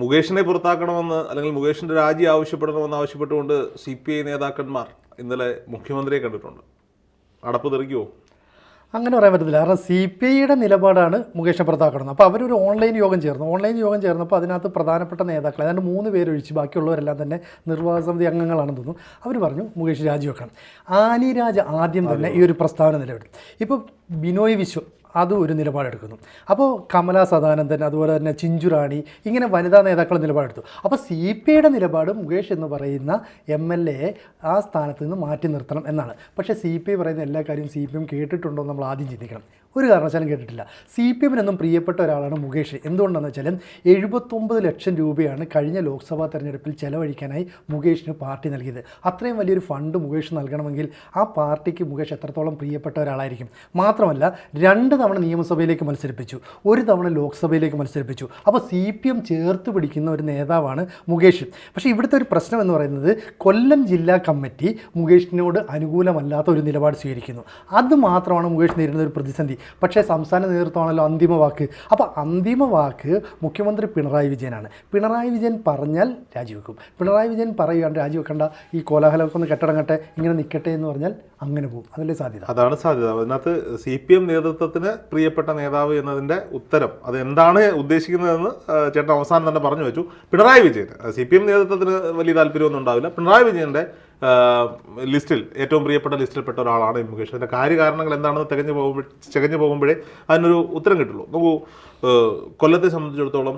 മുകേഷിനെ പുറത്താക്കണമെന്ന് അല്ലെങ്കിൽ മുകേഷിന്റെ രാജി ആവശ്യപ്പെടണമെന്ന് ആവശ്യപ്പെട്ടുകൊണ്ട് സി പി ഐ നേതാക്കന്മാർ ഇന്നലെ മുഖ്യമന്ത്രിയെ കണ്ടിട്ടുണ്ട്. അടപ്പ് തെറിക്കുമോ അങ്ങനെ പറയാൻ പറ്റത്തില്ല. കാരണം സി പി ഐയുടെ നിലപാടാണ് മുകേഷിനെ പുറത്താക്കണം അപ്പോൾ അവരൊരു ഓൺലൈൻ യോഗം ചേർന്നു. ഓൺലൈൻ യോഗം ചേർന്നപ്പോൾ അതിനകത്ത് പ്രധാനപ്പെട്ട നേതാക്കൾ ഏതാണ്ട് മൂന്ന് പേരൊഴിച്ച് ബാക്കിയുള്ളവരെല്ലാം തന്നെ നിർവാഹ സമിതി അംഗങ്ങളാണെന്ന് തോന്നുന്നു. അവർ പറഞ്ഞു മുകേഷ് രാജിവെക്കണം. ആനിരാജ് ആദ്യം തന്നെ ഈ ഒരു പ്രസ്താവന നിലവിടും ഇപ്പോൾ ബിനോയ് വിശ്വം അതും ഒരു നിലപാടെടുക്കുന്നു. അപ്പോൾ കമല സദാനന്ദൻ അതുപോലെ തന്നെ ചിഞ്ചുറാണി ഇങ്ങനെ വനിതാ നേതാക്കൾ നിലപാടെടുത്തു. അപ്പോൾ സി പി ഐയുടെ നിലപാട് മുകേഷ് എന്ന് പറയുന്ന എം എൽ എ ആ സ്ഥാനത്ത് നിന്ന് മാറ്റി നിർത്തണം എന്നാണ്. പക്ഷേ സി പി ഐ പറയുന്ന എല്ലാ കാര്യവും സി പി എം കേട്ടിട്ടുണ്ടോ എന്ന് നമ്മൾ ആദ്യം ചിന്തിക്കണം. ഒരു കാരണവശാലും കേട്ടിട്ടില്ല. സി പി എമ്മിനൊന്നും പ്രിയപ്പെട്ട ഒരാളാണ് മുകേഷ്. എന്തുകൊണ്ടെന്ന് വെച്ചാൽ എഴുപത്തൊമ്പത് ലക്ഷം രൂപയാണ് കഴിഞ്ഞ ലോക്സഭാ തെരഞ്ഞെടുപ്പിൽ ചെലവഴിക്കാനായി മുകേഷിന് പാർട്ടി നൽകിയത്. അത്രയും വലിയൊരു ഫണ്ട് മുകേഷ് നൽകണമെങ്കിൽ ആ പാർട്ടിക്ക് മുകേഷ് എത്രത്തോളം പ്രിയപ്പെട്ട ഒരാളായിരിക്കും? മാത്രമല്ല രണ്ട് തവണ നിയമസഭയിലേക്ക് മത്സരിപ്പിച്ചു ഒരു തവണ ലോക്സഭയിലേക്ക് മത്സരിപ്പിച്ചു. അപ്പോൾ സി പി എം ചേർത്ത് പിടിക്കുന്ന ഒരു നേതാവാണ് മുകേഷ്. പക്ഷേ ഇവിടുത്തെ ഒരു പ്രശ്നം എന്ന് പറയുന്നത് കൊല്ലം ജില്ലാ കമ്മിറ്റി മുകേഷിനോട് അനുകൂലമല്ലാത്ത ഒരു നിലപാട് സ്വീകരിക്കുന്നു. അത് മാത്രമാണ് മുകേഷ് നേരിടുന്ന ഒരു പ്രതിസന്ധി. പക്ഷേ സംസ്ഥാന നേതൃത്വമാണല്ലോ അന്തിമ വാക്ക്. അപ്പോൾ അന്തിമ വാക്ക് മുഖ്യമന്ത്രി പിണറായി വിജയനാണ്. പിണറായി വിജയൻ പറഞ്ഞാൽ രാജിവെക്കും. പിണറായി വിജയൻ പറയുകയാണ് രാജിവെക്കേണ്ട. ഈ കോലാഹലമൊക്കെ ഒന്ന് കെട്ടടങ്ങട്ടെ ഇങ്ങനെ നിൽക്കട്ടെ എന്ന് പറഞ്ഞാൽ അങ്ങനെ പോകും. അതല്ലേ സാധ്യത? അതാണ് സാധ്യത. അതിനകത്ത് സി പി എം നേതൃത്വത്തിന് പ്രിയപ്പെട്ട നേതാവ് എന്നതിന്റെ ഉത്തരം അത് എന്താണ് ഉദ്ദേശിക്കുന്നതെന്ന് ചേട്ടൻ അവസാനം തന്നെ പറഞ്ഞു വെച്ചു. Pinarayi Vijayan C P M നേതൃത്വത്തിന് വലിയ താല്പര്യമൊന്നും ഉണ്ടാവില്ല. പിണറായി വിജയന്റെ ആ, ലിസ്റ്റിൽ ഏറ്റവും പ്രിയപ്പെട്ട ലിസ്റ്റിൽപ്പെട്ട ഒരാളാണ് എം മുകേഷ്. അതിന്റെ കാര്യകാരണങ്ങൾ എന്താണെന്ന് തികഞ്ഞു പോകുമ്പോൾ തികഞ്ഞു പോകുമ്പോഴേ അതിനൊരു ഉത്തരം കിട്ടുള്ളൂ. നോക്കൂ കൊല്ലത്തെ സംബന്ധിച്ചിടത്തോളം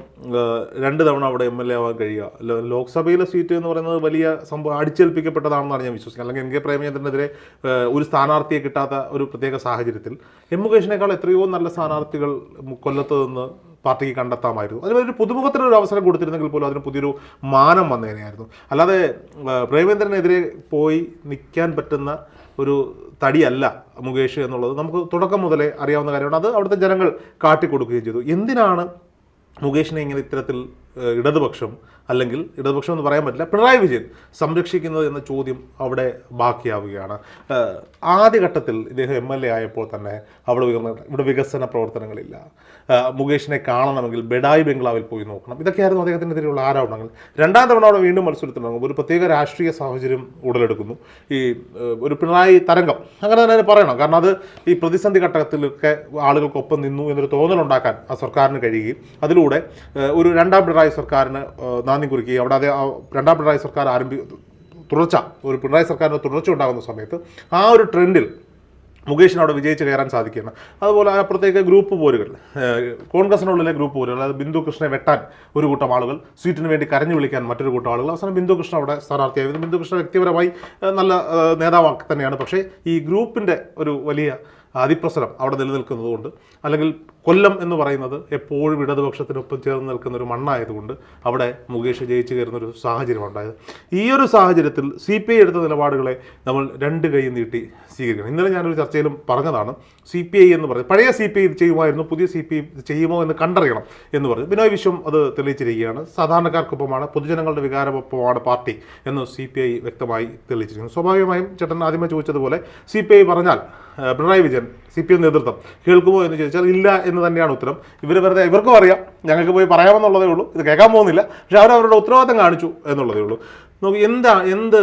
രണ്ട് തവണ അവിടെ എം എൽ എ ആവാൻ കഴിയുക. ലോക്സഭയിലെ സീറ്റ് എന്ന് പറയുന്നത് വലിയ സംഭവം അടിച്ചേൽപ്പിക്കപ്പെട്ടതാണെന്നാണ് ഞാൻ വിശ്വസിക്കുന്നത്. അല്ലെങ്കിൽ എൻ കെ പ്രേമചന്ദ്രനെതിരെ ഒരു സ്ഥാനാർത്ഥിയെ കിട്ടാത്ത ഒരു പ്രത്യേക സാഹചര്യത്തിൽ. എം മുകേഷിനേക്കാൾ എത്രയോ നല്ല സ്ഥാനാർത്ഥികൾ കൊല്ലത്ത് നിന്ന് പാർട്ടിക്ക് കണ്ടെത്താമായിരുന്നു. ഒരു പുതുമുഖത്തിന് ഒരു അവസരം കൊടുത്തിരുന്നെങ്കിൽ പോലും അതിന് പുതിയൊരു മാനം വന്നേനെയായിരുന്നു അല്ലാതെ പ്രേമേന്ദ്രനെതിരെ പോയി നിൽക്കാൻ പറ്റുന്ന ഒരു തടിയല്ല മുകേഷ് എന്നുള്ളത് നമുക്ക് തുടക്കം മുതലേ അറിയാവുന്ന കാര്യമാണ്. അത് അവിടുത്തെ ജനങ്ങൾ കാട്ടിക്കൊടുക്കുകയും ചെയ്തു. എന്തിനാണ് മുകേഷിനെ ഇങ്ങനെ ഇത്തരത്തിൽ ഇടതുപക്ഷം അല്ലെങ്കിൽ ഇടതുപക്ഷം എന്ന് പറയാൻ പറ്റില്ല പിണറായി വിജയൻ സംരക്ഷിക്കുന്നത് എന്ന ചോദ്യം അവിടെ ബാക്കിയാവുകയാണ്. ആദ്യഘട്ടത്തിൽ ഇദ്ദേഹം എം എൽ എ ആയപ്പോൾ തന്നെ അവിടെ ഇവിടെ വികസന പ്രവർത്തനങ്ങളില്ല. മുകേഷിനെ കാണണമെങ്കിൽ ബെഡായി ബംഗ്ലാവിൽ പോയി നോക്കണം. ഇതൊക്കെയായിരുന്നു അദ്ദേഹത്തിനെതിരെയുള്ള ആരോപണങ്ങൾ. രണ്ടാം തവണ അവിടെ വീണ്ടും മത്സരത്തിനിറങ്ങും ഒരു പ്രത്യേക രാഷ്ട്രീയ സാഹചര്യം ഉടലെടുക്കുന്നു. ഈ ഒരു പിണറായി തരംഗം. അങ്ങനെ തന്നെ പറയണം. കാരണം അത് ഈ പ്രതിസന്ധി ഘട്ടത്തിലൊക്കെ ആളുകൾക്കൊപ്പം നിന്നു എന്നൊരു തോന്നലുണ്ടാക്കാൻ ആ സർക്കാരിന് കഴിയുകയും അതിലൂടെ ഒരു രണ്ടാം പിണറായി സർക്കാരിന് ഏഹ്, നാന്ദി കുറിക്കുകയും അവിടെ അതേ രണ്ടാം പിണറായി സർക്കാർ ആരംഭി തുടർച്ച ഒരു പിണറായി സർക്കാരിന് തുടർച്ച ഉണ്ടാകുന്ന സമയത്ത് ആ ഒരു ട്രെൻഡിൽ മുകേഷിന് അവിടെ വിജയിച്ച് കയറാൻ സാധിക്കുകയാണ്. അതുപോലെ അപ്പുറത്തേക്ക് ഗ്രൂപ്പ് പോരുകൾ കോൺഗ്രസിനുള്ളിലെ ഗ്രൂപ്പ് പോരുകൾ അതായത് ബിന്ദു കൃഷ്ണനെ വെട്ടാൻ ഒരു കൂട്ടം ആളുകൾ സീറ്റിന് വേണ്ടി കരഞ്ഞു വിളിക്കാൻ മറ്റൊരു കൂട്ടം ആളുകൾ അവസാനം ബിന്ദു കൃഷ്ണ അവിടെ സ്ഥാനാർത്ഥിയായിരുന്നു ബിന്ദു കൃഷ്ണ വ്യക്തിപരമായി നല്ല നേതാവാക്കി തന്നെയാണ്. പക്ഷേ ഈ ഗ്രൂപ്പിന്റെ ഒരു വലിയ അതിപ്രസരം അവിടെ നിലനിൽക്കുന്നതുകൊണ്ട് അല്ലെങ്കിൽ കൊല്ലം എന്ന് പറയുന്നത് എപ്പോഴും ഇടതുപക്ഷത്തിനൊപ്പം ചേർന്ന് നിൽക്കുന്ന ഒരു മണ്ണായതുകൊണ്ട് അവിടെ മുകേഷ് ജയിച്ചു കയറുന്ന ഒരു സാഹചര്യം ഉണ്ടായത്. ഈ ഒരു സാഹചര്യത്തിൽ സി പി ഐ എടുത്ത നിലപാടുകളെ നമ്മൾ രണ്ട് കൈ നീട്ടി സ്വീകരിക്കണം. ഇന്നലെ ഞാനൊരു ചർച്ചയിലും പറഞ്ഞതാണ് സി പി ഐ എന്ന് പറയുന്നത് പഴയ സി പി ഐ ചെയ്യുമായിരുന്നു പുതിയ സി പി ഐ ചെയ്യുമോ എന്ന് കണ്ടറിയണം എന്ന് പറഞ്ഞു ബിനോയ് വിശ്വം അത് തെളിയിച്ചിരിക്കുകയാണ്. സാധാരണക്കാർക്കൊപ്പമാണ് പൊതുജനങ്ങളുടെ വികാരമൊപ്പമാണ് പാർട്ടി എന്ന് സി പി ഐ വ്യക്തമായി തെളിയിച്ചിരിക്കുന്നു. സ്വാഭാവികമായും ചേട്ടൻ ആദ്യമേ ചോദിച്ചതുപോലെ സി പി ഐ പറഞ്ഞാൽ Pinarayi Vijayan C P M നേതൃത്വം കേൾക്കുമോ എന്ന് ചോദിച്ചാൽ ഇല്ല എന്ന് തന്നെയാണ് ഉത്തരം. ഇവർ വെറുതെ ഇവർക്കും അറിയാം ഞങ്ങൾക്ക് പോയി പറയാമെന്നുള്ളതേ ഉള്ളൂ. ഇത് കേൾക്കാൻ പോകുന്നില്ല പക്ഷെ അവരവരുടെ ഉത്തരവാദിത്തം കാണിച്ചു എന്നുള്ളതേ ഉള്ളൂ. നോക്കി എന്താ എന്ത്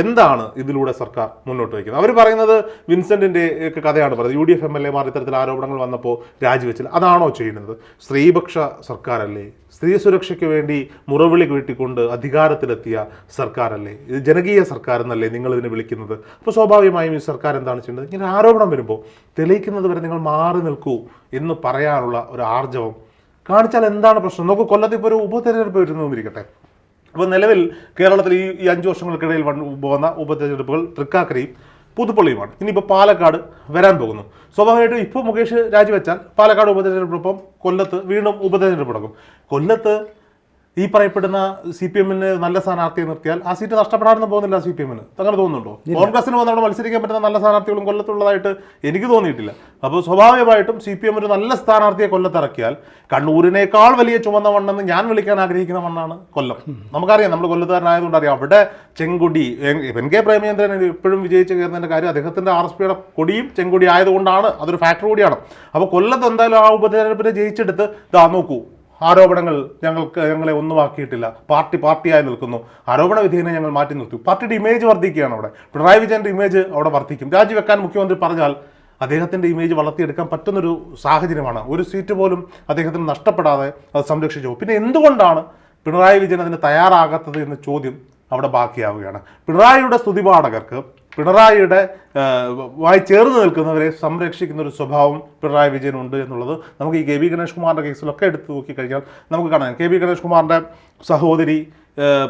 എന്താണ് ഇതിലൂടെ സർക്കാർ മുന്നോട്ട് വയ്ക്കുന്നത്? അവർ പറയുന്നത് വിൻസെന്റിന്റെ ഒക്കെ കഥയാണ് പറയുന്നത് U D F M L എമാർ ഇത്തരത്തിൽ ആരോപണങ്ങൾ വന്നപ്പോൾ രാജിവെച്ചില്ല. അതാണോ ചെയ്യുന്നത്? സ്ത്രീപക്ഷ സർക്കാരല്ലേ? സ്ത്രീ സുരക്ഷയ്ക്ക് വേണ്ടി മുറവിളി വീട്ടിക്കൊണ്ട് അധികാരത്തിലെത്തിയ സർക്കാരല്ലേ? ഇത് ജനകീയ സർക്കാർ എന്നല്ലേ നിങ്ങൾ ഇതിനെ വിളിക്കുന്നത്? അപ്പോൾ സ്വാഭാവികമായും ഈ സർക്കാർ എന്താണ് ചെയ്യുന്നത്? ഇങ്ങനെ ആരോപണം വരുമ്പോൾ തെളിയിക്കുന്നത് വരെ നിങ്ങൾ മാറി നിൽക്കൂ എന്ന് പറയാനുള്ള ഒരു ആർജവം കാണിച്ചാൽ എന്താണ് പ്രശ്നം? നോക്കൂ കൊല്ലത്ത് ഇപ്പോൾ ഒരു ഉപതെരഞ്ഞെടുപ്പ് വരുന്നതെന്നിരിക്കട്ടെ അപ്പോൾ നിലവിൽ കേരളത്തിൽ ഈ ഈ അഞ്ച് വർഷങ്ങൾക്കിടയിൽ പോകുന്ന ഉപതെരഞ്ഞെടുപ്പുകൾ തൃക്കാക്കരയും പുതുപ്പള്ളിയുമാണ്. ഇനിയിപ്പോൾ പാലക്കാട് വരാൻ പോകുന്നു. സ്വാഭാവികമായിട്ടും ഇപ്പോൾ മുകേഷ് രാജിവെച്ചാൽ പാലക്കാട് ഉപതെരഞ്ഞെടുപ്പിനൊപ്പം കൊല്ലത്ത് വീണ്ടും ഉപതെരഞ്ഞെടുപ്പ് നടക്കും. കൊല്ലത്ത് ഈ പറയപ്പെടുന്ന സി പി എമ്മിന് നല്ല സ്ഥാനാർത്ഥിയെ നിർത്തിയാൽ ആ സീറ്റ് നഷ്ടപ്പെടാനൊന്നും പോകുന്നില്ല സി പി എമ്മിന്. അങ്ങനെ തോന്നുന്നുണ്ടോ? കോൺഗ്രസിന് വന്ന് അവിടെ മത്സരിക്കാൻ പറ്റുന്ന നല്ല സ്ഥാനാർത്ഥികളും കൊല്ലത്തുള്ളതായിട്ട് എനിക്ക് തോന്നിയിട്ടില്ല. അപ്പോൾ സ്വാഭാവികമായിട്ടും സി പി എം ഒരു നല്ല സ്ഥാനാർത്ഥിയെ കൊല്ലത്തിറക്കിയാൽ കണ്ണൂരിനേക്കാൾ വലിയ ചുമന്ന മണ്ണെന്ന് ഞാൻ വിളിക്കാൻ ആഗ്രഹിക്കുന്ന മണ്ണാണ് കൊല്ലം. നമുക്കറിയാം നമ്മൾ കൊല്ലത്തുകാരനായതുകൊണ്ട് അറിയാം. അവിടെ ചെങ്കുടി എൻ- കെ പ്രേമചന്ദ്രൻ എപ്പോഴും വിജയിച്ച് കയറുന്നതിന്റെ കാര്യം അദ്ദേഹത്തിന്റെ ആർ എസ് പിയുടെ കൊടിയും ചെങ്കുടി ആയതുകൊണ്ടാണ് അതൊരു ഫാക്ടർ കൂടിയാണ്. അപ്പോൾ കൊല്ലത്ത് എന്തായാലും ആ ഉപതെരഞ്ഞെടുപ്പിനെ ജയിച്ചെടുത്ത് ഇതാ നോക്കൂ ആരോപണങ്ങൾ ഞങ്ങൾക്ക് ഞങ്ങളെ ഒന്നുമാക്കിയിട്ടില്ല പാർട്ടി പാർട്ടിയായി നിൽക്കുന്നു. ആരോപണ വിധേയനെ ഞങ്ങൾ മാറ്റി നിർത്തി. പാർട്ടിയുടെ ഇമേജ് വർദ്ധിക്കുകയാണ് അവിടെ. പിണറായി വിജയന്റെ ഇമേജ് അവിടെ വർദ്ധിക്കും. രാജിവെക്കാൻ മുഖ്യമന്ത്രി പറഞ്ഞാൽ അദ്ദേഹത്തിന്റെ ഇമേജ് വളർത്തിയെടുക്കാൻ പറ്റുന്നൊരു സാഹചര്യമാണ്. ഒരു സീറ്റ് പോലും അദ്ദേഹത്തിന് നഷ്ടപ്പെടാതെ അത് സംരക്ഷിച്ചു. പിന്നെ എന്തുകൊണ്ടാണ് പിണറായി വിജയൻ അതിന് തയ്യാറാകാത്തത് എന്ന ചോദ്യം അവിടെ ബാക്കിയാവുകയാണ്. പിണറായിയുടെ സ്തുതിപാഠകർക്ക് പിണറായിയുടെ വായി ചേർന്ന് നിൽക്കുന്നവരെ സംരക്ഷിക്കുന്ന ഒരു സ്വഭാവം പിണറായി വിജയനുണ്ട് എന്നുള്ളത് നമുക്ക് ഈ കെ ബി ഗണേഷ് കുമാറിന്റെ കേസിലൊക്കെ എടുത്തു നോക്കിക്കഴിഞ്ഞാൽ നമുക്ക് കാണാം. കെ ബി ഗണേഷ് കുമാറിന്റെ സഹോദരി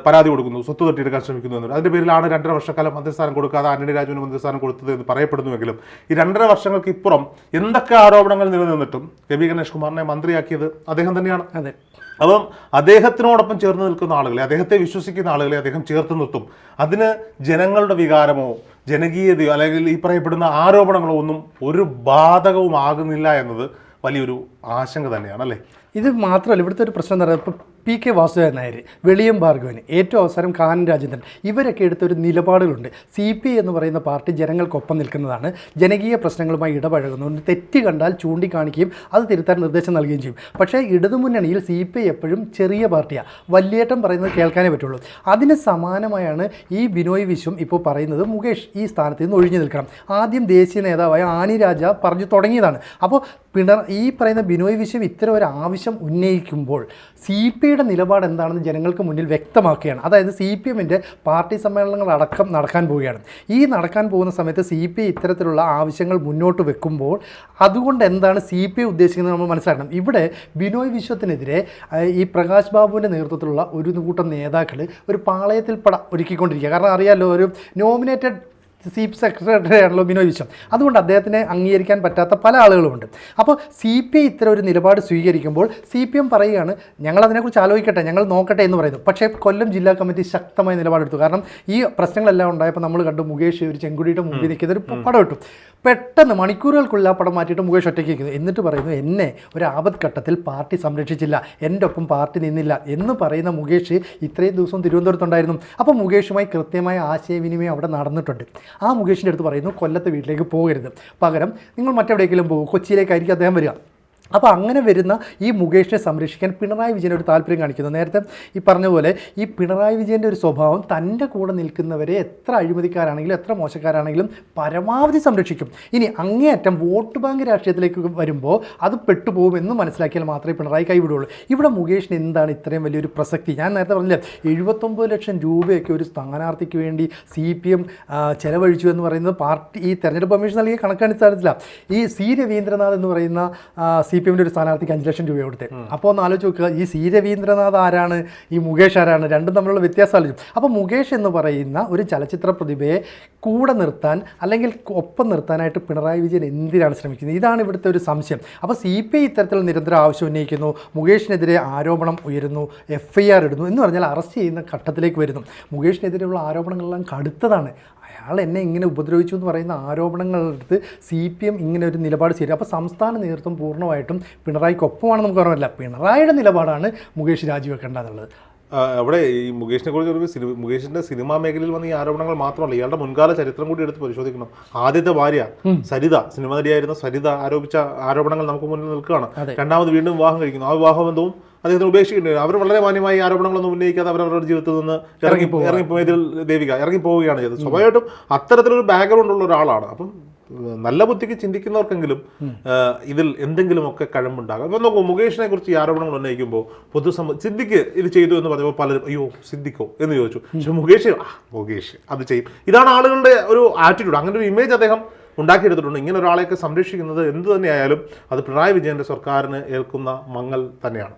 പരാതി കൊടുക്കുന്നു സ്വത്ത് തട്ടിയെടുക്കാൻ ശ്രമിക്കുന്നു എന്നുള്ളത് അതിന്റെ പേരിലാണ് രണ്ടര വർഷക്കാലം മന്ത്രിസ്ഥാനം കൊടുക്കാതെ ആന്റണി രാജുവിന് മന്ത്രിസ്ഥാനം കൊടുത്തത് എന്ന് പറയപ്പെടുന്നുവെങ്കിലും ഈ രണ്ടര വർഷങ്ങൾക്ക് ഇപ്പുറം എന്തൊക്കെ ആരോപണങ്ങൾ നിലനിന്നിട്ടും കെ ബി ഗണേഷ് കുമാറിനെ മന്ത്രിയാക്കിയത് അദ്ദേഹം തന്നെയാണ്. അതെ. അപ്പം അദ്ദേഹത്തിനോടൊപ്പം ചേർന്ന് നിൽക്കുന്ന ആളുകളെ അദ്ദേഹത്തെ വിശ്വസിക്കുന്ന ആളുകളെ അദ്ദേഹം ചേർത്ത് നിർത്തും. അതിന് ജനങ്ങളുടെ വികാരമോ ജനകീയതയോ അല്ലെങ്കിൽ ഈ പറയപ്പെടുന്ന ആരോപണങ്ങളോ ഒന്നും ഒരു ബാധകവും ആകുന്നില്ല എന്നത് വലിയൊരു ആശങ്ക തന്നെയാണ് അല്ലേ? ഇത് മാത്രമല്ല ഇവിടുത്തെ ഒരു പ്രശ്നം എന്ന് പറയുന്നത് പി കെ വാസുദേവൻ നായർ വെളിയം ഭാർഗവന് ഏറ്റവും അവസാനം കാനൻ രാജേന്ദ്രൻ ഇവരൊക്കെ എടുത്തൊരു നിലപാടുകളുണ്ട്. സി പി എന്ന് പറയുന്ന പാർട്ടി ജനങ്ങൾക്കൊപ്പം നിൽക്കുന്നതാണ്. ജനകീയ പ്രശ്നങ്ങളുമായി ഇടപഴകുന്നുണ്ട് തെറ്റ് കണ്ടാൽ ചൂണ്ടിക്കാണിക്കുകയും അത് തിരുത്താൻ നിർദ്ദേശം നൽകുകയും ചെയ്യും. പക്ഷേ ഇടതുമുന്നണിയിൽ സി പി ഐ എപ്പോഴും ചെറിയ പാർട്ടിയാണ് വലിയേട്ടം പറയുന്നത് കേൾക്കാനേ പറ്റുള്ളൂ. അതിന് സമാനമായാണ് ഈ ബിനോയ് വിശ്വം ഇപ്പോൾ പറയുന്നത് മുകേഷ് ഈ സ്ഥാനത്ത് നിന്ന് ഒഴിഞ്ഞു നിൽക്കണം. ആദ്യം ദേശീയ നേതാവായ ആനി രാജ പറഞ്ഞു തുടങ്ങിയതാണ്. അപ്പോൾ പിണർ ഈ പറയുന്ന ബിനോയ് വിശ്വം ഇത്തരം ഒരു ആവശ്യം ഉന്നയിക്കുമ്പോൾ സി പി ഐയുടെ നിലപാട് എന്താണെന്ന് ജനങ്ങൾക്ക് മുന്നിൽ വ്യക്തമാക്കുകയാണ്. അതായത് സി പി എമ്മിന്റെ പാർട്ടി സമ്മേളനങ്ങൾ അടക്കം നടക്കാൻ പോവുകയാണ്. ഈ നടക്കാൻ പോകുന്ന സമയത്ത് സി പി ഐ ഇത്തരത്തിലുള്ള ആവശ്യങ്ങൾ മുന്നോട്ട് വെക്കുമ്പോൾ അതുകൊണ്ട് എന്താണ് സി പി ഐ ഉദ്ദേശിക്കുന്നത് നമ്മൾ മനസ്സിലാക്കണം. ഇവിടെ ബിനോയ് വിശ്വത്തിനെതിരെ ഈ പ്രകാശ് ബാബുവിന്റെ നേതൃത്വത്തിലുള്ള ഒരു കൂട്ടം നേതാക്കൾ ഒരു പാളയത്തിൽ പട ഒരുക്കിക്കൊണ്ടിരിക്കുക. കാരണം അറിയാമല്ലോ ഒരു നോമിനേറ്റഡ് ചീഫ് സെക്രട്ടറി ആണല്ലോ ബിനോയ് വിശ്വം. അതുകൊണ്ട് അദ്ദേഹത്തിനെ അംഗീകരിക്കാൻ പറ്റാത്ത പല ആളുകളുമുണ്ട്. അപ്പോൾ സി പി ഐ ഇത്തരം ഒരു നിലപാട് സ്വീകരിക്കുമ്പോൾ സി പി എം പറയുകയാണ് ഞങ്ങളതിനെക്കുറിച്ച് ആലോചിക്കട്ടെ ഞങ്ങൾ നോക്കട്ടെ എന്ന് പറയുന്നു പക്ഷേ കൊല്ലം ജില്ലാ കമ്മിറ്റി ശക്തമായ നിലപാടെടുത്തു. കാരണം ഈ പ്രശ്നങ്ങളെല്ലാം ഉണ്ടായപ്പോൾ നമ്മൾ കണ്ടു മുകേഷ് ഒരു ചെങ്കുടിയുടെ മുമ്പിൽ നിൽക്കുന്ന ഒരു പടം ഇട്ടു. പെട്ടെന്ന് മണിക്കൂറുകൾക്കുള്ള ആ പടം മാറ്റിയിട്ട് മുകേഷ് ഒറ്റയ്ക്ക് നിൽക്കുന്നു. എന്നിട്ട് പറയുന്നു എന്നെ ഒരു ആപത് ഘട്ടത്തിൽ പാർട്ടി സംരക്ഷിച്ചില്ല. എന്റെ ഒപ്പം പാർട്ടി നിന്നില്ല. എന്ന് പറയുന്ന മുകേഷ് ഇത്രയും ദിവസം തിരുവനന്തപുരത്തുണ്ടായിരുന്നു. അപ്പോൾ മുകേഷുമായി കൃത്യമായ ആശയവിനിമയം അവിടെ നടന്നിട്ടുണ്ട്. ആ മുകേഷിന്റെ അടുത്ത് പറയുന്നു കൊല്ലത്തെ വീട്ടിലേക്ക് പോകരുത്. പകരം നിങ്ങൾ മറ്റെവിടെയെങ്കിലും പോകും. കൊച്ചിയിലേക്കായിരിക്കും അദ്ദേഹം വരിക. അപ്പോൾ അങ്ങനെ വരുന്ന ഈ മുകേഷിനെ സംരക്ഷിക്കാൻ പിണറായി വിജയൻ ഒരു താല്പര്യം കാണിക്കുന്നു. നേരത്തെ ഈ പറഞ്ഞ പോലെ ഈ പിണറായി വിജയന്റെ ഒരു സ്വഭാവം തന്റെ കൂടെ നിൽക്കുന്നവരെ എത്ര അഴിമതിക്കാരാണെങ്കിലും എത്ര മോശക്കാരാണെങ്കിലും പരമാവധി സംരക്ഷിക്കും. ഇനി അങ്ങേയറ്റം വോട്ട് ബാങ്ക് രാഷ്ട്രീയത്തിലേക്ക് വരുമ്പോൾ അത് പെട്ടുപോകുമെന്ന് മനസ്സിലാക്കിയാൽ മാത്രമേ പിണറായി കൈവിടുള്ളൂ. ഇവിടെ മുകേഷിന് എന്താണ് ഇത്രയും വലിയൊരു പ്രസക്തി? ഞാൻ നേരത്തെ പറഞ്ഞില്ലേ എഴുപത്തൊമ്പത് ലക്ഷം രൂപയൊക്കെ ഒരു സ്ഥാനാർത്ഥിക്ക് വേണ്ടി സി പി എം ചെലവഴിച്ചു എന്ന് പറയുന്നത് പാർട്ടി ഈ തെരഞ്ഞെടുപ്പ് കമ്മീഷൻ നൽകിയ കണക്കനുസരിച്ചില്ല. ഈ സി രവീന്ദ്രനാഥ് എന്ന് പറയുന്ന സി പി എമ്മിന്റെ ഒരു സ്ഥാനാർത്ഥിക്ക് അഞ്ച് ലക്ഷം രൂപ കൊടുത്തത് അപ്പോൾ ഒന്ന് ആലോചിച്ച് നോക്കുക ഈ സി രവീന്ദ്രനാഥ് ആരാണ് ഈ മുകേഷ് ആരാണ്? രണ്ടും തമ്മിലുള്ള വ്യത്യാസം ആലോചിച്ചു അപ്പോൾ മുകേഷ് എന്ന് പറയുന്ന ഒരു ചലച്ചിത്ര പ്രതിഭയെ കൂടെ നിർത്താൻ അല്ലെങ്കിൽ ഒപ്പം നിർത്താനായിട്ട് പിണറായി വിജയൻ എന്തിനാണ് ശ്രമിക്കുന്നത്? ഇതാണ് ഇവിടുത്തെ ഒരു സംശയം. അപ്പോൾ സി പി ഐ ഇത്തരത്തിൽ നിരന്തരം ആവശ്യം ഉന്നയിക്കുന്നു. മുകേഷിനെതിരെ ആരോപണം ഉയരുന്നു എഫ് ഐ ആർ ഇടുന്നു എന്ന് പറഞ്ഞാൽ അറസ്റ്റ് ചെയ്യുന്ന ഘട്ടത്തിലേക്ക് വരുന്നു. മുകേഷിനെതിരെയുള്ള ആരോപണങ്ങളെല്ലാം കടുത്തതാണ്. അയാൾ എന്നെ ഇങ്ങനെ ഉപദ്രവിച്ചു എന്ന് പറയുന്ന ആരോപണങ്ങളെടുത്ത് സി പി എം ഇങ്ങനെ ഒരു നിലപാട് സ്വീകരിക്കും അപ്പോൾ സംസ്ഥാന നേതൃത്വം പൂർണമായിട്ടും പിണറായിക്കൊപ്പമാണ് നമുക്ക് പറയാനില്ല പിണറായിയുടെ നിലപാടാണ് മുകേഷ് രാജിവെക്കേണ്ടതെന്നുള്ളത് അവിടെ ഈ മുകേഷിനെ കുറിച്ച് ഒരു സിനിമ മുകേഷിന്റെ സിനിമാ മേഖലയിൽ വന്ന ഈ ആരോപണങ്ങൾ മാത്രമല്ല ഇയാളുടെ മുൻകാല ചരിത്രം കൂടി എടുത്ത് പരിശോധിക്കണം. ആദ്യത്തെ ഭാര്യ സരിത സിനിമ നടിയായിരുന്ന സരിത ആരോപിച്ച ആരോപണങ്ങൾ നമുക്ക് മുന്നിൽ നിൽക്കുകയാണ്. രണ്ടാമത് വീണ്ടും വിവാഹം കഴിക്കുന്നു. ആ വിവാഹ ബന്ധവും അദ്ദേഹത്തിന് ഉപേക്ഷിക്കേണ്ടി അവർ വളരെ മാന്യമായി ആരോപണങ്ങളൊന്നും ഉന്നയിക്കാതെ അവരവരുടെ ജീവിതത്തിൽ നിന്ന് ഇറങ്ങി ഇറങ്ങിപ്പോയി ഇതിൽ ദേവിക ഇറങ്ങിപ്പോവുകയാണ് ചെയ്തത്. സ്വാഭാവികമായിട്ടും അത്തരത്തിലൊരു ബാക്ക്ഗ്രൗണ്ട് ഉള്ള ഒരാളാണ്. അപ്പം നല്ല ബുദ്ധിക്ക് ചിന്തിക്കുന്നവർക്കെങ്കിലും ഇതിൽ എന്തെങ്കിലുമൊക്കെ കഴമ്പുണ്ടാകാം. ഇപ്പം നോക്കൂ മുകേഷിനെ കുറിച്ച് ഈ ആരോപണങ്ങൾ ഉന്നയിക്കുമ്പോൾ പൊതുസമ്മ സിദ്ദിഖ് ഇത് ചെയ്തു എന്ന് പറഞ്ഞപ്പോൾ പലരും അയ്യോ സിദ്ദിഖോ എന്ന് ചോദിച്ചു. പക്ഷെ മുകേഷ് ആ മുകേഷ് അത് ചെയ്യും. ഇതാണ് ആളുകളുടെ ഒരു ആറ്റിറ്റ്യൂഡ് അങ്ങനെ ഒരു ഇമേജ് അദ്ദേഹം ഉണ്ടാക്കിയെടുത്തിട്ടുണ്ട്. ഇങ്ങനെ ഒരാളെയൊക്കെ സംരക്ഷിക്കുന്നത് എന്ത് തന്നെയായാലും അത് പിണറായി വിജയന്റെ സർക്കാരിന് ഏൽക്കുന്ന മങ്ങൽ തന്നെയാണ്.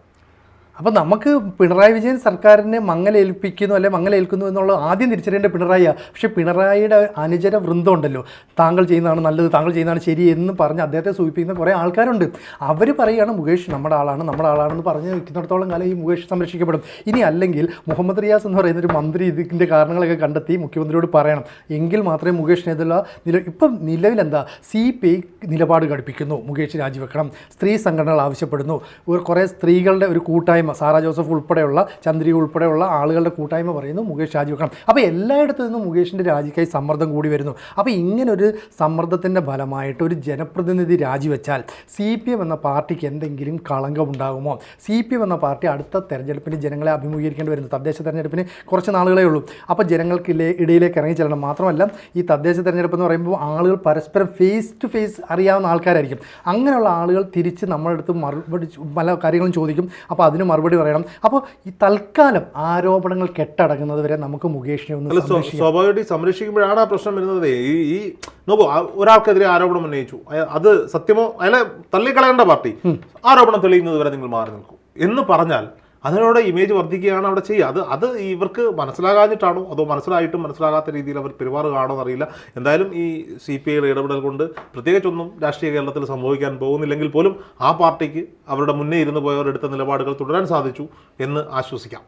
അപ്പോൾ നമുക്ക് പിണറായി വിജയൻ സർക്കാരിനെ മങ്ങലേൽപ്പിക്കുന്നു അല്ലെ മങ്ങലേൽക്കുന്നു എന്നുള്ള ആദ്യം തിരിച്ചറിയേണ്ട പിണറായിയാണ് പക്ഷേ പിണറായിയുടെ അനുചര വൃന്ദമുണ്ടല്ലോ. താങ്കൾ ചെയ്യുന്നതാണ് നല്ലത് താങ്കൾ ചെയ്യുന്നതാണ് ശരി എന്ന് പറഞ്ഞ് അദ്ദേഹത്തെ സൂചിപ്പിക്കുന്ന കുറേ ആൾക്കാരുണ്ട്. അവർ പറയുകയാണ് മുകേഷ് നമ്മുടെ ആളാണ് നമ്മുടെ ആളാണെന്ന് പറഞ്ഞ് നിൽക്കുന്നിടത്തോളം കാലം ഈ മുകേഷ് സംരക്ഷിക്കപ്പെടും. ഇനി അല്ലെങ്കിൽ മുഹമ്മദ് റിയാസ് എന്ന് പറയുന്ന ഒരു മന്ത്രി ഇതിന്റെ കാരണങ്ങളൊക്കെ കണ്ടെത്തി മുഖ്യമന്ത്രിയോട് പറയണം. എങ്കിൽ മാത്രമേ മുകേഷിനെതിലുള്ള നില ഇപ്പം നിലവിലെന്താ? സി പി നിലപാട് ഘടിപ്പിക്കുന്നു. മുകേഷ് രാജിവെക്കണം. സ്ത്രീ സംഘടനകൾ ആവശ്യപ്പെടുന്നു. കുറേ സ്ത്രീകളുടെ ഒരു കൂട്ടായ്മ കൂട്ടായ്മ സാറാ ജോസഫ് ഉൾപ്പെടെയുള്ള ചന്ദ്രി ഉൾപ്പെടെയുള്ള ആളുകളുടെ കൂട്ടായ്മ പറയുന്നു മുകേഷ് രാജിവെക്കണം. അപ്പോൾ എല്ലായിടത്തു നിന്നും മുകേഷിന്റെ രാജിക്കായി സമ്മർദ്ദം കൂടി വരുന്നു. അപ്പോൾ ഇങ്ങനൊരു സമ്മർദ്ദത്തിന്റെ ഫലമായിട്ട് ഒരു ജനപ്രതിനിധി രാജിവെച്ചാൽ സി പി എം എന്ന പാർട്ടിക്ക് എന്തെങ്കിലും കളങ്കമുണ്ടാകുമോ സി പി എം എന്ന പാർട്ടി അടുത്ത തെരഞ്ഞെടുപ്പിന് ജനങ്ങളെ അഭിമുഖീകരിക്കേണ്ടി വരുന്നു. തദ്ദേശ തെരഞ്ഞെടുപ്പിന് കുറച്ച് നാളുകളേ ഉള്ളൂ. അപ്പോൾ ജനങ്ങൾക്കില്ലേ ഇടയിലേക്ക് ഇറങ്ങി ചെല്ലണം. മാത്രമല്ല ഈ തദ്ദേശ തെരഞ്ഞെടുപ്പ് എന്ന് പറയുമ്പോൾ ആളുകൾ പരസ്പരം ഫേസ് ടു ഫേസ് അറിയാവുന്ന ആൾക്കാരായിരിക്കും. അങ്ങനെയുള്ള ആളുകൾ തിരിച്ച് നമ്മളടുത്ത് മറുപടി പല കാര്യങ്ങളും ചോദിക്കും. അപ്പോൾ അതിന് മറുപടി പറയണം. അപ്പോൾ ഈ തൽക്കാലം ആരോപണങ്ങൾ കെട്ടടങ്ങുന്നത് വരെ നമുക്ക് മുകേഷിനെ ഒന്ന് സ്വാഭാവികമായിട്ട് സംരക്ഷിക്കുമ്പോഴാണ് ആ പ്രശ്നം വരുന്നത്. ഈ ഈ നോക്കൂ ഒരാൾക്കെതിരെ ആരോപണം ഉന്നയിച്ചു. അത് സത്യമോ? അയാളെ തള്ളിക്കളയേണ്ട പാർട്ടി. ആരോപണം തെളിയുന്നത് വരെ നിങ്ങൾ മാറി നിൽക്കും. എന്ന് പറഞ്ഞാൽ അതിനോട് ഇമേജ് വർദ്ധിക്കുകയാണ് അവിടെ ചെയ്യുക. അത് അത് ഇവർക്ക് മനസ്സിലാകാഞ്ഞിട്ടാണോ? അതോ മനസ്സിലായിട്ടും മനസ്സിലാകാത്ത രീതിയിൽ അവർ പെരുമാറുകയാണോ എന്നറിയില്ല. എന്തായാലും ഈ സി പി ഐയുടെ ഇടപെടൽ കൊണ്ട് പ്രത്യേകിച്ചൊന്നും രാഷ്ട്രീയ കേരളത്തിൽ സംഭവിക്കാൻ പോകുന്നില്ലെങ്കിൽ പോലും ആ പാർട്ടിക്ക് അവരുടെ മുന്നേ ഇരുന്ന് പോയവരെടുത്ത നിലപാടുകൾ തുടരാൻ സാധിച്ചു എന്ന് ആശ്വസിക്കാം.